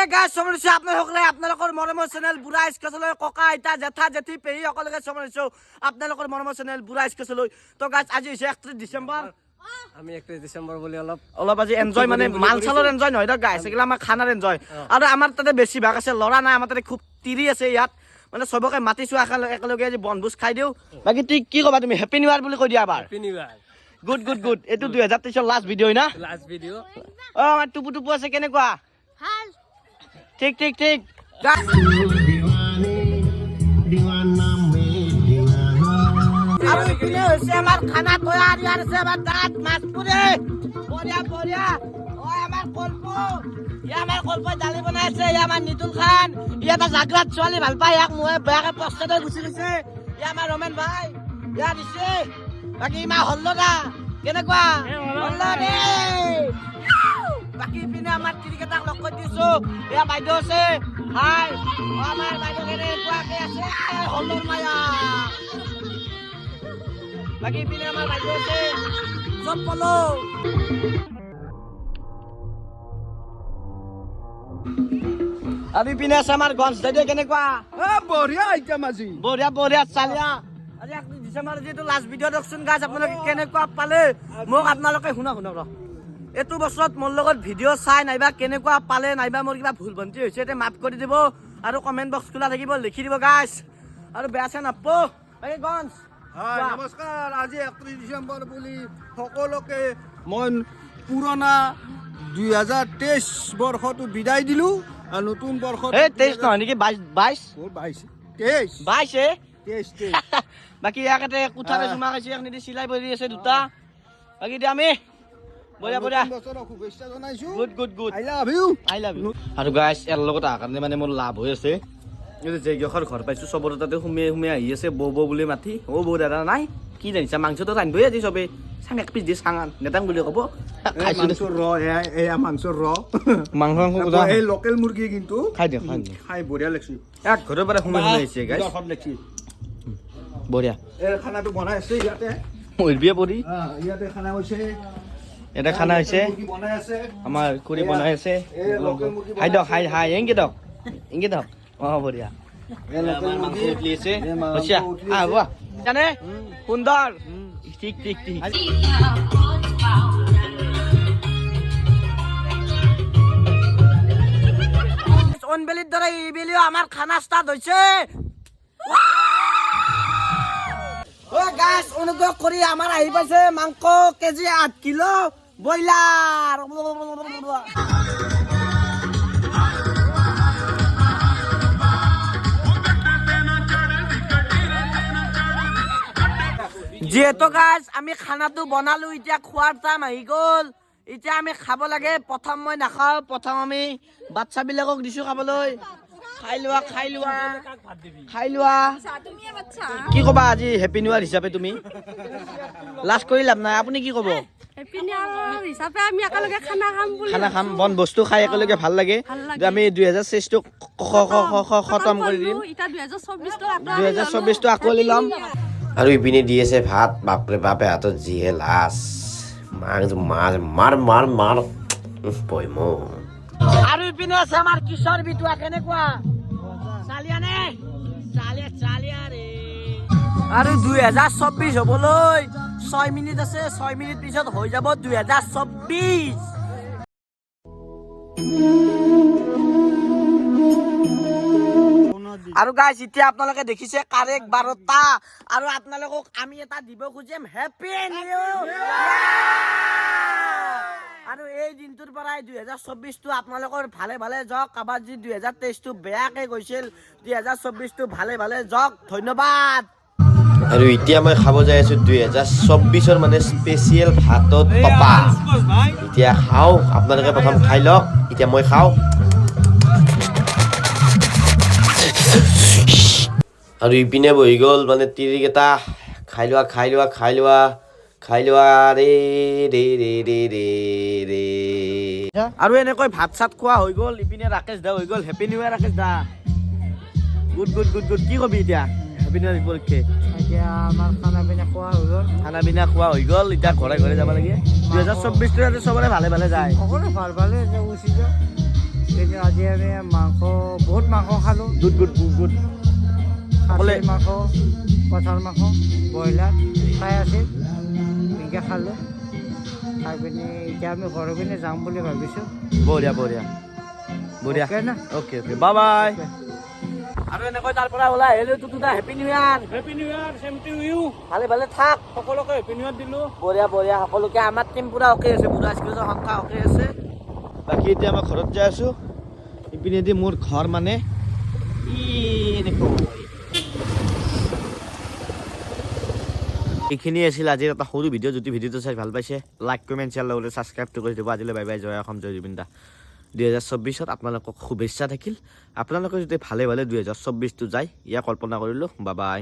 Hey guys চমৰিছো আপোনালোকে আপোনালোকৰ মৰমৰ চেনেল বুঢ়া স্কেচলৈ ককা আইতা জেঠা জেঠি পেহী সকলোকে চমৰিছো আপোনালোকৰ মৰমৰ চেনেল বুঢ়া স্কেচলৈ। তো গাইজ আজি হৈছে একত্ৰিছ ডিচেম্বৰ। আমি একত্ৰিছ ডিচেম্বৰ বুলি অলপ অলপ আজি এনজয় মানে মাল চালৰ এনজয় নহয় দিয়ক গাইছ এইগিলা আমাৰ খানাৰ এনজয় আৰু আমাৰ তাতে বেছি ভাগ আছে ল'ৰা নাই আমাৰ তাতে খুব তিৰি আছে ইয়াত। মানে চবকে মাতিছো একেলগে একেলগে আজি বনভোজ খাই দিওঁ। বাকী তুই কি ক'বা তুমি? হেপী নিউ ইয়াৰ বুলি কৈ দিয়া এবাৰ। গুড গুড গুড এইটো দুহেজাৰ তেইছৰ লাষ্ট ভিডিঅ' না? লাষ্ট ভিডিঅ' অ আমাৰ টুপু টুপু আছে কেনেকুৱা? ভালো। ঠিক ঠিক ঠিক। আমাৰ খানা ইয়াৰ আছে আমাৰ দাঁত মাছ পুৰে বঢ়িয়া বঢ়িয়া ঐ আমাৰ কল্প। ই আমাৰ কল্পই দালি বনাই আছে আমাৰ নিতুল খান। ই এটা জাগ্ৰাত ছোৱালী ভালো পায়। ইয়াক মই বেয়াকে প্ৰস্তাৱ গুচি গৈছে। ই আমাৰ ৰমেন ভাই। ইয়াৰ দিছে। বাকী ইমান হল্লদা কেনেকুৱা? হল্লদে। বাকী ইপিনে আমাৰ ক্ৰিকেটাক লগ কৰি দিছো। এয়া বাইদেউ আছে। হাই। আমাৰ বাইদেউ কেনেকুৱাকে আছে। হল্লৰ মায়া। বাকী ইপিনে আমাৰ বাইদেউ আছে। চব পলো। আৰু ইপিনে আছে আমাৰ গঞ্জ দাইদেউ কেনেকুৱা? বঢ়িয়া আইটেম আজি বঢ়িয়া বঢ়িয়া চালিয়া। আজি ডিচেম্বৰ যিটো লাষ্ট ভিডিঅ' দিয়কচোন গাইজ আপোনালোকে কেনেকুৱা পালে? মোক আপোনালোকে শুনা শুনক এইটো বছৰত মোৰ লগত ভিডিঅ' চাই নাইবা কেনেকুৱা পালে নাইবা মোৰ কিবা ভুল ভন্তি হৈছে এতিয়া মাফ কৰি দিব আৰু কমেণ্ট বক্স খোলা থাকিব লিখি দিব গাইজ আৰু বেয়া চেয়া নাপ বাকী গঞ্জ। হয়। নমস্কাৰ আজি একত্ৰিছ ডিচেম্বৰ বুলি সকলোকে মই পুৰণা দুই হাজাৰ তেইছ বৰ্ষটো বিদায় দিলোঁ আৰু নতুন বৰ্ষত এই তেইছ নহয় নেকি বাইছ বাইছ? বাইছ তেইছ। বাইছ হে তেইছ তেইছ। বাকী ইয়াতে কোঠাৰে। জমা খাইছে এইখিনি চিলাই পৰি আছে দুটা। বাকী এতিয়া আমি আৰু গাইছ ইয়াৰ লগত অহাৰ কাৰণে মানে মোৰ লাভ হৈ আছে। জেগিয়খৰ ঘৰ পাইছোঁ চবৰে তাতে সোমাই সোমাই আহি আছে বৌ বৌ বুলি মাতি। অ বৌ দাদা নাই কি জানিছা মাংসটো ৰান্ধিবই আজি চবেই। চাং এক পিচ দি চাং আন নেতাং বুলি ক'ব। এই খাইছোঁ মাংসৰ ৰ এয়া এয়া মাংসৰ ৰ। মাংস মাংস এই লোকেল মুৰ্গী কিন্তু খাই দিয়ক খাই খাই বঢ়িয়া লাগিছে। এক ঘৰৰ পৰা সোমাই সোমাই আহিছে গাইছ বঢ়িয়া। খানাটো বনাই আছে ইয়াতে। মৰিবিয়ে পৰি। ইয়াতে খানা হৈছে এটা খানা আছে আমাৰ খুৰী বনাই আছে। হাই দিয়ক হাই হাই এংকে দিয়ক এংকে দিয়ক অঁ বঢ়িয়া জানে সুন্দৰ ঠিক ঠিক ঠিক। অনবেলিৰ দৰে এইবেলিও আমাৰ খানা ষ্টাৰ্ট হৈছে অ গাছ অনুগ্ৰহ কৰি আমাৰ আহি পাইছে মাংস কেজি আঠ কিলো। ব্ৰইলাৰ যিহেতু গাছ আমি খানাটো বনালো এতিয়া খোৱাৰ টাইম আহি গ'ল। এতিয়া আমি খাব লাগে প্ৰথম মই নাখাওঁ প্ৰথম আমি বাচ্ছাবিলাকক দিছো খাবলৈ। খাই লোৱা খাই লোৱা খাই লোৱা তুমিয়ে বাচ্চা কি ক'বা আজি হেপী নিউ ইয়াৰ হিচাপে তুমি? লাষ্ট কৰি লাভ নাই আপুনি কি ক'ব? খানা খাম বন বস্তু খাই একেলগে ভাল লাগে। আমি দুহেজাৰ তেইছটো খতম কৰি দিম। দুহেজাৰ চৌবিশটো দুহেজাৰ চৌবিছটো আকোৱালি ল'ম। আৰু ইপিনে দি আছে ভাত বাপৰে বাপে হাতত যিহে লাজ। মাৰ মাৰ মাৰ মাৰ। মাৰ পইম আৰু ইপিনে আছে আমাৰ কিশোৰ বিটুৱা কেনেকুৱা চালিয়া নে? চালিয়া চালিয়া ৰে আৰু দুই হাজাৰ চৌবিশ হবলৈ ছয় মিনিট আছে, ছয় মিনিট পিছত হৈ যাব দুই হাজাৰ চৌবিশ আৰু গাইজ এতিয়া আপোনালোকে দেখিছে কাৰেক্ট বাৰটা আৰু আপোনালোকক আমি এটা দিব খুজিম। হেপী নিউ আৰু এই দিনটোৰ পৰাই দুহেজাৰ চৌবিশটো আপোনালোকৰ ভালে ভালে যাওক। কাৰোবাৰ যি দুহেজাৰ তেইছটো বেয়াকে গৈছিল দুহেজাৰ চৌবিশটো ভালে ভালে যাওক। ধন্যবাদ। আৰু এতিয়া মই খাব যাই আছো দুই হাজাৰ চৌবিছৰ মানে স্পেচিয়েল ভাতত পাপা। এতিয়া খাওঁ আপোনালোকে প্ৰথম খাই লওক। এতিয়া মই খাওঁ। আৰু ইপিনে বহি গ'ল মানে তিৰিকেইটা খাই লোৱা খাই লোৱা খাই লোৱা। আৰু এনেকৈ ভাত চাত খোৱা হৈ গ'ল ইপিনে ৰাকেশ দা হৈ গ'ল হেপী নিউ ইয়াৰ ৰাকেশ দা। Good good good good. কি কবি এতিয়া? হেপী নিউ ইয়াৰ উপলক্ষে এতিয়া আমাৰ খানা পিনা খোৱা হৈ গ'ল। খানা পিনা খোৱা হৈ গ'ল এতিয়া ঘৰে ঘৰে যাব লাগে। দুহেজাৰ চৌবিশটো যাতে চবৰে ভালে ভালে যায়। সকলো ভাল ভালে এতিয়া গুচি যাওঁ কিন্তু আজি আমি মাংস বহুত মাংস খালোঁ। Good good good good. Khasi মাংস পঠাৰ মাংস ব্ৰইলাৰ খাই আছিল। এনেকৈ খালোঁ। খাই পিনি এতিয়া আমি ঘৰৰ পিনে যাম বুলি ভাবিছোঁ। বঢ়িয়া বঢ়িয়া। বঢ়িয়া। না? অ'কে অ'কে বাই বাই আৰু এনেকৈ তাৰ পৰা ওলাই আহিলো তো দুটা happy new year happy new year same to you ভালে ভালে থাক। সকলোকে হেপী নিউ ইয়াৰ দিলোঁ। বঢ়িয়া বঢ়িয়া। সকলোকে আমাৰ টিম পুৰা অকে আছে বুঢ়া স্কুলৰ সংখ্যা অকে আছে। বাকী এতিয়া মই ঘৰত যাই আছোঁ ইপিনেদি মোৰ ঘৰ মানে ই এনেকৈ এইখিনি আছিল আজিৰ এটা সৰু ভিডিঅ' যদি ভিডিঅ'টো চাই ভালো পাইছে লাইক কমেণ্ট শ্বেয়াৰ লগতে ছাবস্ক্ৰাইবটো কৰি দিব। আজিলৈ বাই বাই জয় অসম, জয় জুবিন দা দুহেজাৰ চৌবিছত আপোনালোকক শুভেচ্ছা থাকিল। আপোনালোকে যদি ভালে ভালে দুহেজাৰ চৌবিছটো যায়, ইয়াক কল্পনা কৰিলোঁ। বা বাই